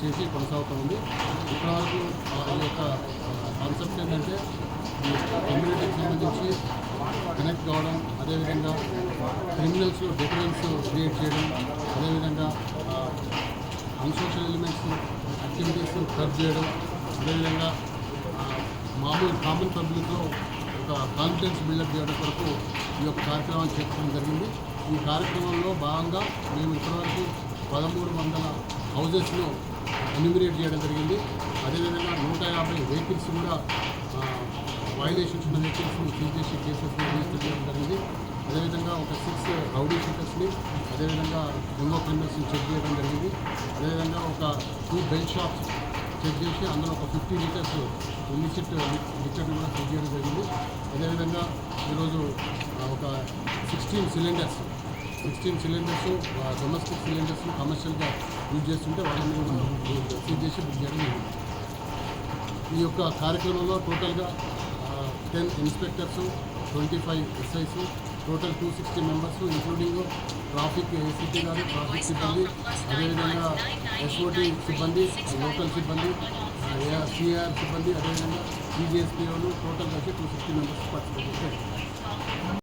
చేసి కొనసాగుతూ ఉంది ఇప్పటివరకు ఈ యొక్క కాన్సెప్ట్ ఏంటంటే కమ్యూనిటీకి సంబంధించి కనెక్ట్ కావడం అదేవిధంగా క్రిమినల్స్ డిఫరెన్స్ క్రియేట్ చేయడం అదేవిధంగా అన్సోషల్ ఎలిమెంట్స్ యాక్టివిటీస్ కట్ చేయడం అదేవిధంగా మామూలు కామన్ పబ్లిక్లో ఒక కాన్ఫిడెన్స్ బిల్డప్ చేయడం కొరకు ఈ యొక్క కార్యక్రమాన్ని చేపట్టడం జరిగింది. ఈ కార్యక్రమంలో భాగంగా మేము ఇప్పటివరకు పదమూడు వందల హౌజెస్ను ఎన్యూమినేట్ చేయడం జరిగింది. అదేవిధంగా నూట యాభై వెహికల్స్ కూడా వైలేషన్స్ ఉన్న వెహికల్స్ని సీజ్ చేసి కేసెస్ రిజిస్టర్ చేయడం జరిగింది. అదేవిధంగా ఒక సిక్స్ రౌడీ షీటర్స్ని అదేవిధంగా ఇంకో క్రిమినల్స్ని చెక్ చేయడం జరిగింది. అదేవిధంగా ఒక టూ బెల్ట్ షాప్స్ చెక్ చేసి అందులో ఒక ఫిఫ్టీ లీటర్స్ ఇల్లిసిట్ లిక్విడ్ కూడా చెక్ చేయడం జరిగింది. అదేవిధంగా ఈరోజు ఒక sixteen cylinders sixteen cylinders domestic cylinders కమర్షియల్గా యూజ్ చేస్తుంటే వాళ్ళని కూడా సీజ్ చేసి బుక్ చేయడం ఈ యొక్క కార్యక్రమంలో టోటల్గా ten inspectors twenty five SIs total two sixty members including traffic ACP గారు ట్రాఫిక్ సిబ్బంది అదేవిధంగా ఎస్ఓటీ సిబ్బంది లోకల్ సిబ్బంది సిఆర్ సిబ్బంది అదేవిధంగా సీజీఎస్పీ వాళ్ళు టోటల్ కలిసి టూ సిక్స్టీ మెంబర్స్